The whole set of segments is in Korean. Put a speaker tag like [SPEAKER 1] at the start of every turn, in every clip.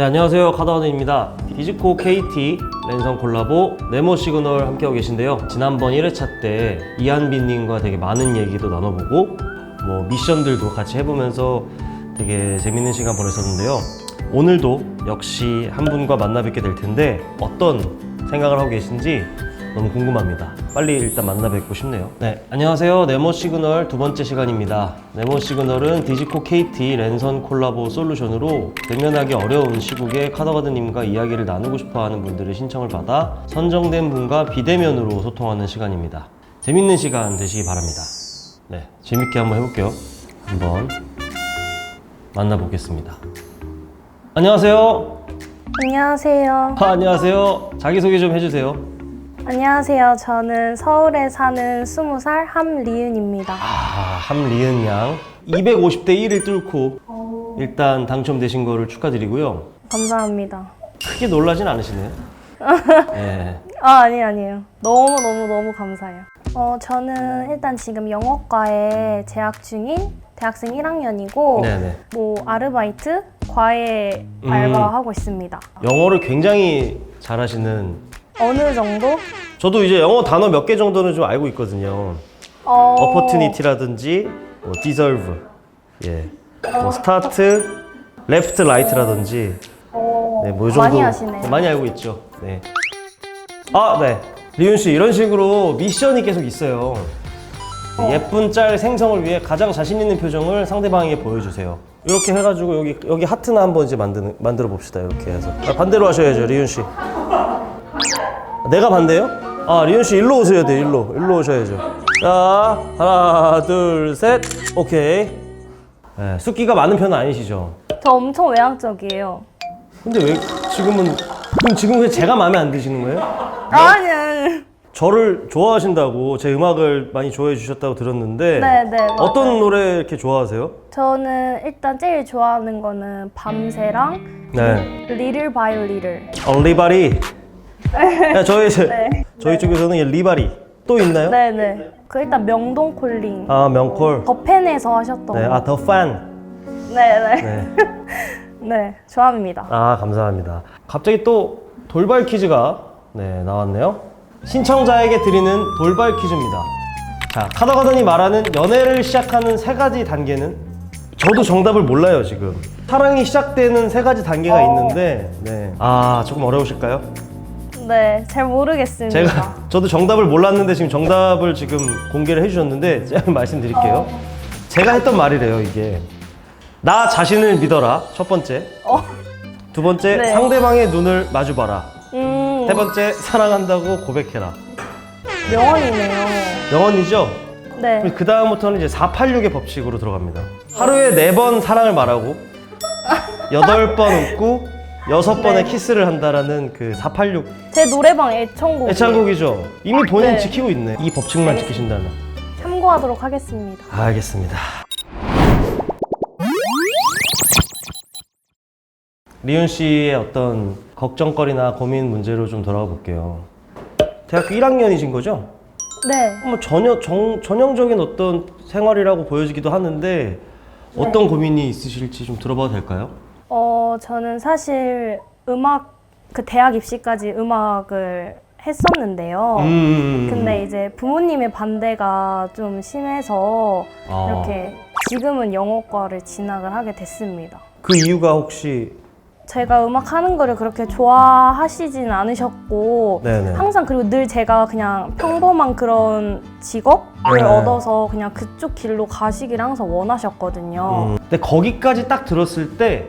[SPEAKER 1] 네, 안녕하세요. 카다원입니다. 디지코 KT 랜선 콜라보 네모 시그널 함께하고 계신데요. 지난번 1회차 때 이한빈님과 되게 많은 얘기도 나눠보고 뭐 미션들도 같이 해보면서 되게 재밌는 시간 보냈었는데요. 오늘도 역시 한 분과 만나 뵙게 될 텐데 어떤 생각을 하고 계신지 너무 궁금합니다. 빨리 일단 만나 뵙고 싶네요. 네, 안녕하세요. 네모 시그널 두 번째 시간입니다. 네모 시그널은 디지코 KT 랜선 콜라보 솔루션으로 대면하기 어려운 시국에 카더가드님과 이야기를 나누고 싶어 하는 분들의 신청을 받아 선정된 분과 비대면으로 소통하는 시간입니다. 재밌는 시간 되시기 바랍니다. 네, 재밌게 한번 해볼게요. 한번 만나보겠습니다. 안녕하세요.
[SPEAKER 2] 안녕하세요.
[SPEAKER 1] 아, 안녕하세요. 자기소개 좀 해주세요.
[SPEAKER 2] 안녕하세요. 저는 서울에 사는 20살 함리은입니다.
[SPEAKER 1] 아, 함리은 양 250대 1을 뚫고 일단 당첨되신 거를 축하드리고요.
[SPEAKER 2] 감사합니다.
[SPEAKER 1] 크게 놀라진 않으시네요. 네.
[SPEAKER 2] 아, 아니, 아니에요. 너무너무너무 감사해요. 어, 저는 일단 지금 영어과에 재학 중인 대학생 1학년이고,
[SPEAKER 1] 네네.
[SPEAKER 2] 뭐, 아르바이트, 과외
[SPEAKER 1] 음.
[SPEAKER 2] 알바하고 있습니다.
[SPEAKER 1] 영어를 굉장히 잘하시는
[SPEAKER 2] 어느 정도?
[SPEAKER 1] 저도 이제 영어 단어 몇 개 정도는 좀 알고 있거든요.
[SPEAKER 2] 어,
[SPEAKER 1] opportunity라든지 뭐 deserve, 예, 뭐 start, left, right라든지
[SPEAKER 2] 어,
[SPEAKER 1] 네, 뭐이 정도
[SPEAKER 2] 많이 하시네요.
[SPEAKER 1] 많이 알고 있죠. 네. 아, 네. 리윤 씨 이런 식으로 미션이 계속 있어요. 네, 예쁜 짤 생성을 위해 가장 자신 있는 표정을 상대방에게 보여주세요. 이렇게 해가지고 여기 여기 하트나 한번 이제 만드는 만들어 봅시다. 이렇게 해서 아, 반대로 하셔야죠, 리윤 씨. 내가 반대요? 아, 리윤 씨 일로 오셔야 돼. 일로 일로 오셔야죠. 자, 하나, 둘, 셋. 오케이. 네, 숫기가 많은 편은 아니시죠?
[SPEAKER 2] 저 엄청 외향적이에요.
[SPEAKER 1] 근데 왜 지금은 그럼 지금 왜 제가 마음에 안 드시는 거예요?
[SPEAKER 2] 아니, 아니.
[SPEAKER 1] 저를 좋아하신다고 제 음악을 많이 좋아해 주셨다고 들었는데
[SPEAKER 2] 네, 네. 맞아요.
[SPEAKER 1] 어떤 노래 이렇게 좋아하세요?
[SPEAKER 2] 저는 일단 제일 좋아하는 거는 밤새랑
[SPEAKER 1] 네,
[SPEAKER 2] 리를 바이오 리를.
[SPEAKER 1] 어, 리바리. 야, 저희
[SPEAKER 2] 네.
[SPEAKER 1] 저희 쪽에서는 이 리바리 또 있나요?
[SPEAKER 2] 네네. 그 일단 명동 콜링.
[SPEAKER 1] 아 명콜.
[SPEAKER 2] 더 팬에서 하셨던
[SPEAKER 1] 네,
[SPEAKER 2] 거.
[SPEAKER 1] 아더 판.
[SPEAKER 2] 네네.
[SPEAKER 1] 네,
[SPEAKER 2] 네. 좋아합니다.
[SPEAKER 1] 아 감사합니다. 갑자기 또 돌발 퀴즈가 네 나왔네요. 신청자에게 드리는 돌발 퀴즈입니다. 자, 카더가더니 말하는 연애를 시작하는 세 가지 단계는 저도 정답을 몰라요 지금. 사랑이 시작되는 세 가지 단계가
[SPEAKER 2] 어.
[SPEAKER 1] 있는데, 네. 아 조금 어려우실까요?
[SPEAKER 2] 네. 잘 모르겠습니다.
[SPEAKER 1] 제가 저도 정답을 몰랐는데 지금 정답을 지금 공개를 해주셨는데 제가 말씀드릴게요. 제가 했던 말이래요 이게. 나 자신을 믿어라 첫 번째.
[SPEAKER 2] 어.
[SPEAKER 1] 두 번째
[SPEAKER 2] 네.
[SPEAKER 1] 상대방의 눈을 마주봐라.
[SPEAKER 2] 음.
[SPEAKER 1] 세 번째 사랑한다고 고백해라.
[SPEAKER 2] 명언이네요.
[SPEAKER 1] 영원이죠?
[SPEAKER 2] 네.
[SPEAKER 1] 그 다음부터는 이제 486의 법칙으로 들어갑니다. 하루에 네 번 사랑을 말하고 여덟 번 웃고 여섯 번의
[SPEAKER 2] 네.
[SPEAKER 1] 키스를 한다라는 그 486
[SPEAKER 2] 제 노래방 애청곡.
[SPEAKER 1] 애창곡이죠. 이미 본인
[SPEAKER 2] 네.
[SPEAKER 1] 지키고 있네. 이 법칙만
[SPEAKER 2] 알겠습니다.
[SPEAKER 1] 지키신다면.
[SPEAKER 2] 참고하도록 하겠습니다.
[SPEAKER 1] 알겠습니다. 리윤 씨의 어떤 걱정거리나 고민 문제로 좀 돌아가 볼게요. 대학교 1학년이신 거죠?
[SPEAKER 2] 네.
[SPEAKER 1] 뭐 전혀 정, 전형적인 어떤 생활이라고 보여지기도 하는데 어떤 고민이 있으실지 좀 들어봐도 될까요?
[SPEAKER 2] 어, 저는 사실 음악, 그 대학 입시까지 음악을 했었는데요.
[SPEAKER 1] 음.
[SPEAKER 2] 근데 이제 부모님의 반대가 좀 심해서
[SPEAKER 1] 아.
[SPEAKER 2] 이렇게 지금은 영어과를 진학을 하게 됐습니다.
[SPEAKER 1] 그 이유가 혹시
[SPEAKER 2] 제가 음악 하는 거를 그렇게 좋아하시진 않으셨고
[SPEAKER 1] 네네.
[SPEAKER 2] 항상 그리고 늘 제가 그냥 평범한 그런 직업을
[SPEAKER 1] 네.
[SPEAKER 2] 얻어서 그냥 그쪽 길로 가시기를 항상 원하셨거든요.
[SPEAKER 1] 음. 근데 거기까지 딱 들었을 때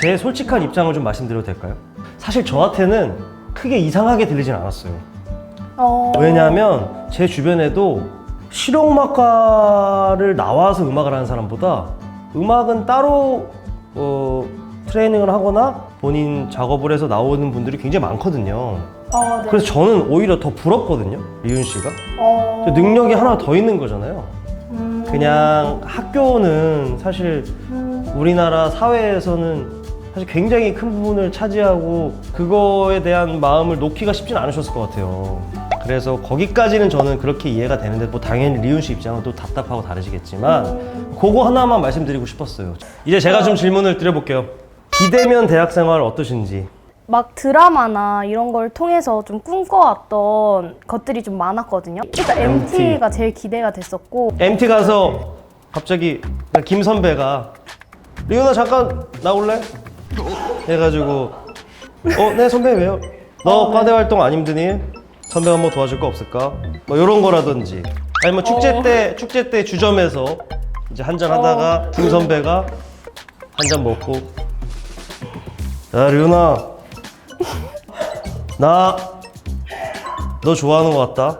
[SPEAKER 1] 제 솔직한 입장을 좀 말씀드려도 될까요? 사실 저한테는 크게 이상하게 들리진 않았어요.
[SPEAKER 2] 어,
[SPEAKER 1] 왜냐하면 제 주변에도 실용음악과를 나와서 음악을 하는 사람보다 음악은 따로 어, 트레이닝을 하거나 본인 작업을 해서 나오는 분들이 굉장히 많거든요.
[SPEAKER 2] 어, 네.
[SPEAKER 1] 그래서 저는 오히려 더 부럽거든요. 리윤 씨가.
[SPEAKER 2] 어,
[SPEAKER 1] 저 능력이 하나 더 있는 거잖아요.
[SPEAKER 2] 음,
[SPEAKER 1] 그냥 학교는 사실
[SPEAKER 2] 음,
[SPEAKER 1] 우리나라 사회에서는 사실 굉장히 큰 부분을 차지하고 그거에 대한 마음을 놓기가 쉽진 않으셨을 것 같아요. 그래서 거기까지는 저는 그렇게 이해가 되는데 뭐 당연히 리윤 씨 입장은 또 답답하고 다르시겠지만 그거 하나만 말씀드리고 싶었어요. 이제 제가 좀 질문을 드려볼게요. 비대면 대학 생활 어떠신지?
[SPEAKER 2] 막 드라마나 이런 걸 통해서 좀 꿈꿔왔던 것들이 좀 많았거든요. 일단
[SPEAKER 1] MT.
[SPEAKER 2] MT가 제일 기대가 됐었고
[SPEAKER 1] MT 가서 갑자기 김 선배가 리오나 잠깐 나올래? 해가지고 어, 네 선배 왜요? 너 과대 활동 안 힘드니? 선배가 뭐 도와줄 거 없을까? 뭐 이런 거라든지 아니 면 축제
[SPEAKER 2] 어.
[SPEAKER 1] 때 축제 때 주점에서 이제 한 잔 하다가 김 선배가 한 잔 먹고 야 리오나 나 너 좋아하는 것 같다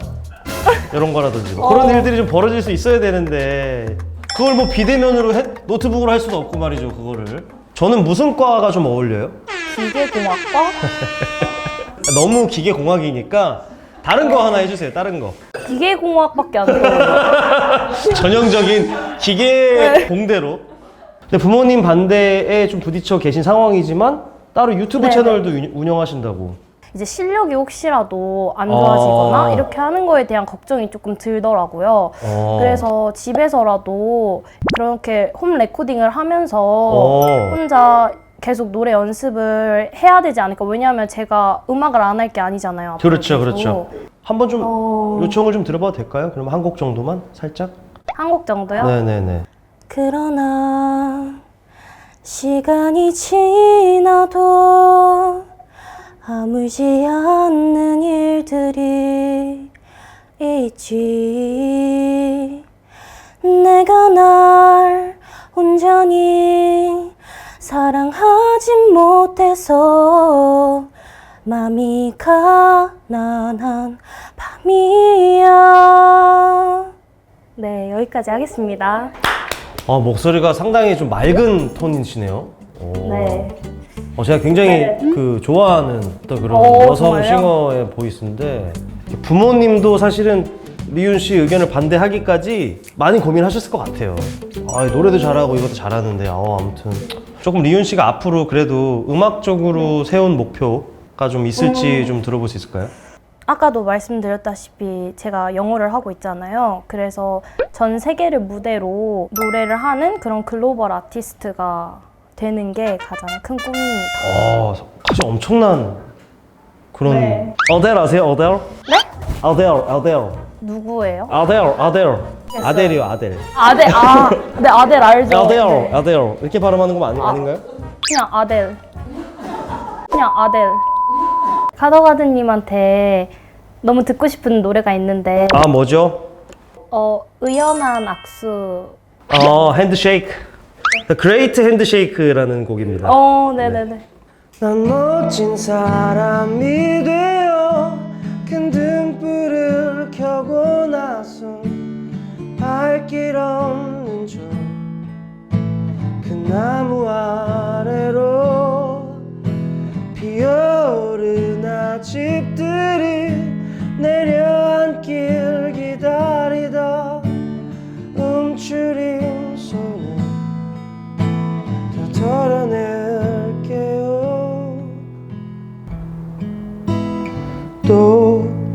[SPEAKER 1] 이런 거라든지 뭐 그런
[SPEAKER 2] 어.
[SPEAKER 1] 일들이 좀 벌어질 수 있어야 되는데 그걸 뭐 비대면으로 해- 노트북으로 할 수도 없고 말이죠 그거를 저는 무슨 과가 좀 어울려요?
[SPEAKER 2] 기계공학과?
[SPEAKER 1] 너무 기계공학이니까 다른 거 하나 해주세요 다른 거
[SPEAKER 2] 기계공학밖에 안 들어요.
[SPEAKER 1] 전형적인 기계 공대로 근데 부모님 반대에 좀 부딪혀 계신 상황이지만 따로 유튜브
[SPEAKER 2] 네네.
[SPEAKER 1] 채널도 운- 운영하신다고
[SPEAKER 2] 이제 실력이 혹시라도 안 좋아지거나
[SPEAKER 1] 어.
[SPEAKER 2] 이렇게 하는 거에 대한 걱정이 조금 들더라고요.
[SPEAKER 1] 어.
[SPEAKER 2] 그래서 집에서라도 그렇게 홈 레코딩을 하면서
[SPEAKER 1] 어.
[SPEAKER 2] 혼자 계속 노래 연습을 해야 되지 않을까. 왜냐하면 제가 음악을 안 할 게 아니잖아요. 앞으로
[SPEAKER 1] 그렇죠
[SPEAKER 2] 계속.
[SPEAKER 1] 그렇죠 한번 좀
[SPEAKER 2] 어.
[SPEAKER 1] 요청을 좀 들어봐도 될까요? 그럼 한 곡 정도만 살짝
[SPEAKER 2] 한 곡 정도요?
[SPEAKER 1] 네네네
[SPEAKER 2] 그러나 시간이 지나도 아물지 않는 일들이 있지 내가 날 온전히 사랑하지 못해서 맘이 가난한 밤이야 네 여기까지 하겠습니다
[SPEAKER 1] 아 목소리가 상당히 좀 맑은 톤이시네요 오.
[SPEAKER 2] 네.
[SPEAKER 1] 어, 제가 굉장히 그 좋아하는 또 그런
[SPEAKER 2] 어,
[SPEAKER 1] 여성
[SPEAKER 2] 정말요?
[SPEAKER 1] 싱어의 보이스인데 부모님도 사실은 리윤 씨 의견을 반대하기까지 많이 고민하셨을 것 같아요. 아, 노래도 잘하고 이것도 잘하는데 어, 아무튼 조금 리윤 씨가 앞으로 그래도 음악적으로 세운 목표가 좀 있을지 좀 들어볼 수 있을까요?
[SPEAKER 2] 아까도 말씀드렸다시피 제가 영어를 하고 있잖아요. 그래서 전 세계를 무대로 노래를 하는 그런 글로벌 아티스트가 되는 게 가장 큰 꿈입니다.
[SPEAKER 1] 어, 사실 엄청난 그런
[SPEAKER 2] 네.
[SPEAKER 1] 아델 아세요? 아델?
[SPEAKER 2] 네?
[SPEAKER 1] 아델, 아델,
[SPEAKER 2] 누구예요?
[SPEAKER 1] 아델, 아델, 아델이요, 아델.
[SPEAKER 2] 아델, 아, 네, 아델 알죠?
[SPEAKER 1] 아델,
[SPEAKER 2] 네.
[SPEAKER 1] 아델 이렇게 발음하는 거 아니, 아 닌가요?
[SPEAKER 2] 그냥 아델. 그냥 아델. 가더가드님한테 너무 듣고 싶은 노래가 있는데,
[SPEAKER 1] 아 뭐죠?
[SPEAKER 2] 어, 의연한 악수.
[SPEAKER 1] 어 핸드쉐이크 The Great Handshake라는 곡입니다.
[SPEAKER 2] 어, 네네네.
[SPEAKER 1] 난 멋진 사람이 되어 큰 등불을 켜고 나서 발길 없는 저 그 나무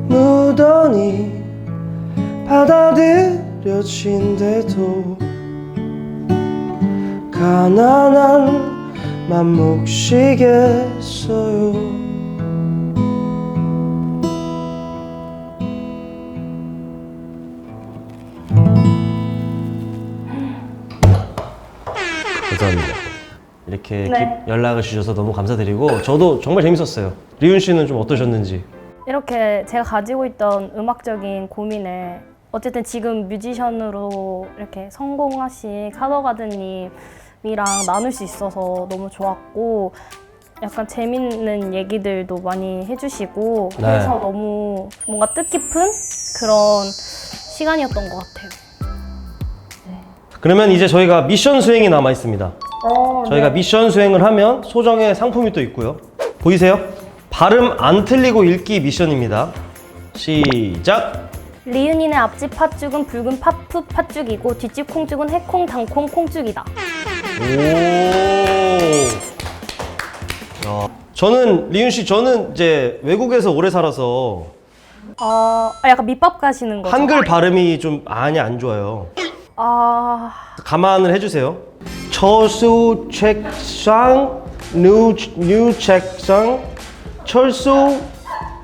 [SPEAKER 1] 무더니 받아들여진대도 가난한 맘 몫이겠어요 감사합니다. 이렇게
[SPEAKER 2] 네.
[SPEAKER 1] 기- 연락을 주셔서 너무 감사드리고 저도 정말 재밌었어요. 리윤 씨는 좀 어떠셨는지?
[SPEAKER 2] 이렇게 제가 가지고 있던 음악적인 고민을 어쨌든 지금 뮤지션으로 이렇게 성공하신 카더가드님이랑 나눌 수 있어서 너무 좋았고 약간 재밌는 얘기들도 많이 해주시고
[SPEAKER 1] 네.
[SPEAKER 2] 그래서 너무 뭔가 뜻깊은 그런 시간이었던 것 같아요.
[SPEAKER 1] 그러면 이제 저희가 미션 수행이 남아 있습니다.
[SPEAKER 2] 어,
[SPEAKER 1] 저희가 미션 수행을 하면 소정의 상품이 또 있고요. 보이세요? 발음 안 틀리고 읽기 미션입니다. 시작.
[SPEAKER 2] 리은이네 앞집 팥죽은 붉은 팥푸 팥죽이고 뒷집 콩죽은 해콩 당콩 콩죽이다.
[SPEAKER 1] 오. 야, 저는 리윤 씨 저는 이제 외국에서 오래 살아서
[SPEAKER 2] 아, 아, 약간 밑밥 가시는 거죠?
[SPEAKER 1] 한글 발음이 좀 많이 안 좋아요.
[SPEAKER 2] 아,
[SPEAKER 1] 감안을 해주세요. 저수 책상 뉴, 뉴 책상, 철수,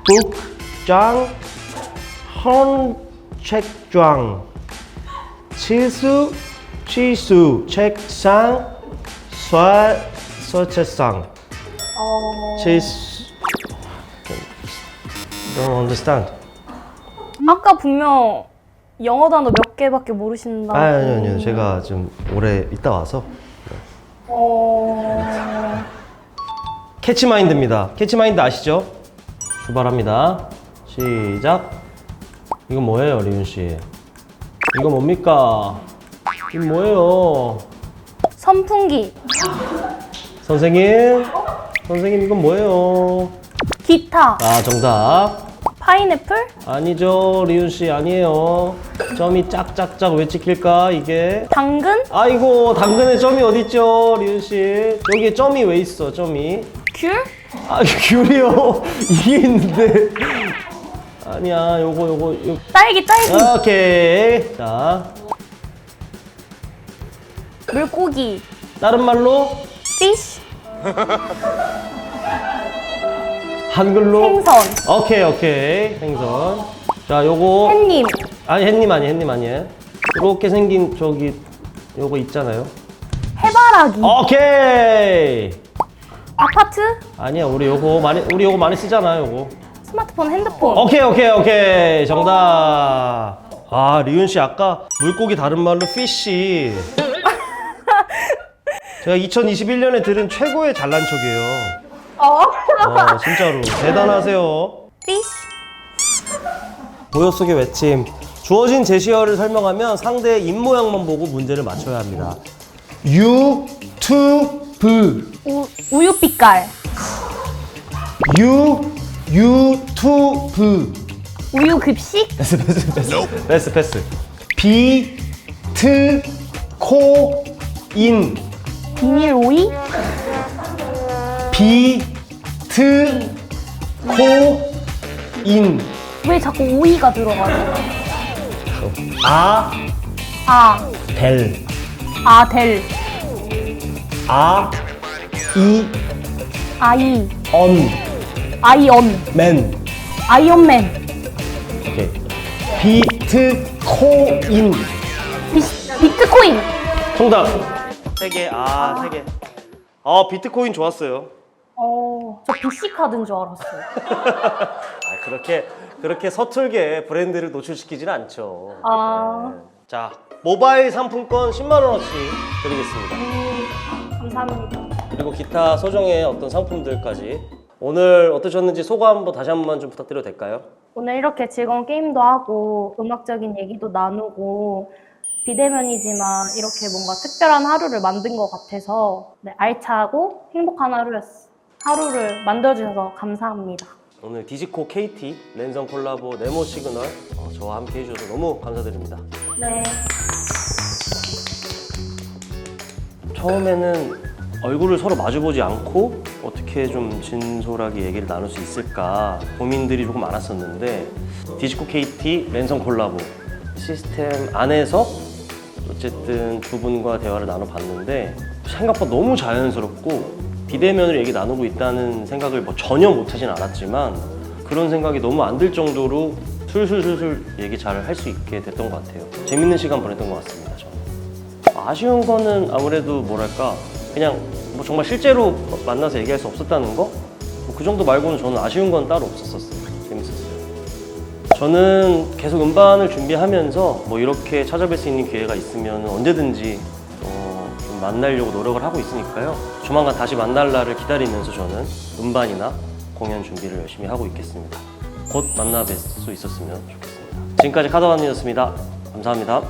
[SPEAKER 1] 북장, 헌 책장, 치수, 치수, 책상, 쇠, 쇠책상.
[SPEAKER 2] 어...
[SPEAKER 1] 치수. Don't understand.
[SPEAKER 2] 아까 분명 영어 단어 몇 개밖에 모르신다고.
[SPEAKER 1] 아, 아니요, 아니요. 제가 좀 오래 있다 와서.
[SPEAKER 2] 어...
[SPEAKER 1] 캐치마인드입니다. 캐치마인드 아시죠? 출발합니다. 시작. 이건 뭐예요, 리윤 씨? 이거 뭡니까? 이거 뭐예요?
[SPEAKER 2] 선풍기,
[SPEAKER 1] 선생님? 선생님, 이건 뭐예요?
[SPEAKER 2] 기타,
[SPEAKER 1] 아, 정답.
[SPEAKER 2] 파인애플,
[SPEAKER 1] 아니죠, 리윤 씨, 아니에요. 점이 짝짝짝 왜 찍힐까, 이게?
[SPEAKER 2] 당근,
[SPEAKER 1] 아이고, 당근에 점이 어딨죠, 리윤 씨? 여기에 점이 왜 있어, 점이?
[SPEAKER 2] 귤,
[SPEAKER 1] 아, 귤이요. 이게 있는데. 아니야, 요거, 요거, 요.
[SPEAKER 2] 딸기, 딸기,
[SPEAKER 1] 오케이. 자,
[SPEAKER 2] 물고기,
[SPEAKER 1] 다른 말로
[SPEAKER 2] fish,
[SPEAKER 1] 한글로.
[SPEAKER 2] 생선,
[SPEAKER 1] 오케이, 오케이. 생선. 자, 요거.
[SPEAKER 2] 햇님,
[SPEAKER 1] 아니, 햇님 아니, 햇님 아니에요. 이렇게 생긴 저기 요거 있잖아요.
[SPEAKER 2] 해바라기,
[SPEAKER 1] 오케이.
[SPEAKER 2] 아파트,
[SPEAKER 1] 아니야, 우리 요거 많이 우리 요거 많이 쓰잖아, 요거.
[SPEAKER 2] 스마트폰, 핸드폰.
[SPEAKER 1] 오케이, 오케이, 오케이. 정답. 아, 리윤 씨 아까 물고기 다른 말로 피쉬. 제가 2021년에 들은 최고의 잘난 척이에요.
[SPEAKER 2] 어?
[SPEAKER 1] 어, 진짜로 대단하세요.
[SPEAKER 2] fish,
[SPEAKER 1] 보여 속의 외침. 주어진 제시어를 설명하면 상대의 입 모양만 보고 문제를 맞춰야 합니다. 유튜 브
[SPEAKER 2] 우, 우유 빛깔,
[SPEAKER 1] 유 유튜브.
[SPEAKER 2] 우유 급식,
[SPEAKER 1] 패스 패스 패스 패스 패스 비 트 코 인.
[SPEAKER 2] 비닐 오이,
[SPEAKER 1] 비 트 코 인.
[SPEAKER 2] 왜 자꾸 오이가 들어가요?
[SPEAKER 1] 아델.
[SPEAKER 2] 아, 아델,
[SPEAKER 1] 아이 언
[SPEAKER 2] 아이, 아이언, 아이언맨,
[SPEAKER 1] 오케이. 비트코인.
[SPEAKER 2] 비, 비트코인,
[SPEAKER 1] 정답. 세 개 아 세 개 아 비트코인 좋았어요.
[SPEAKER 2] 어, 저 BC 카드인 줄 알았어요.
[SPEAKER 1] 아 그렇게 그렇게 서툴게 브랜드를 노출시키지는 않죠.
[SPEAKER 2] 아,
[SPEAKER 1] 자 모바일 상품권 10만 원어치 드리겠습니다.
[SPEAKER 2] 음, 감사합니다.
[SPEAKER 1] 그리고 기타 소정의 어떤 상품들까지 오늘 어떠셨는지 소감 한번 다시 한번 좀 부탁드려도 될까요?
[SPEAKER 2] 오늘 이렇게 즐거운 게임도 하고 음악적인 얘기도 나누고 비대면이지만 이렇게 뭔가 특별한 하루를 만든 것 같아서 네, 알차고 행복한 하루였어. 하루를 만들어주셔서 감사합니다.
[SPEAKER 1] 오늘 디지코 KT 랜선 콜라보 네모 시그널 어, 저와 함께 해주셔서 너무 감사드립니다
[SPEAKER 2] 네.
[SPEAKER 1] 처음에는 얼굴을 서로 마주보지 않고 어떻게 좀 진솔하게 얘기를 나눌 수 있을까 고민들이 조금 많았었는데 디지코 KT 랜선 콜라보 시스템 안에서 어쨌든 두 분과 대화를 나눠봤는데 생각보다 너무 자연스럽고 비대면으로 얘기 나누고 있다는 생각을 뭐 전혀 못하진 않았지만 그런 생각이 너무 안 들 정도로 술술술술 얘기 잘 할 수 있게 됐던 것 같아요. 재밌는 시간 보냈던 것 같습니다. 저는. 아쉬운 거는 아무래도 뭐랄까 그냥 뭐 정말 실제로 만나서 얘기할 수 없었다는 거? 뭐 그 정도 말고는 저는 아쉬운 건 따로 없었었어요. 재밌었어요. 저는 계속 음반을 준비하면서 뭐 이렇게 찾아뵐 수 있는 기회가 있으면 언제든지 어, 좀 만나려고 노력을 하고 있으니까요. 조만간 다시 만날 날을 기다리면서 저는 음반이나 공연 준비를 열심히 하고 있겠습니다. 곧 만나 뵐 수 있었으면 좋겠습니다. 지금까지 카더반이었습니다. 감사합니다.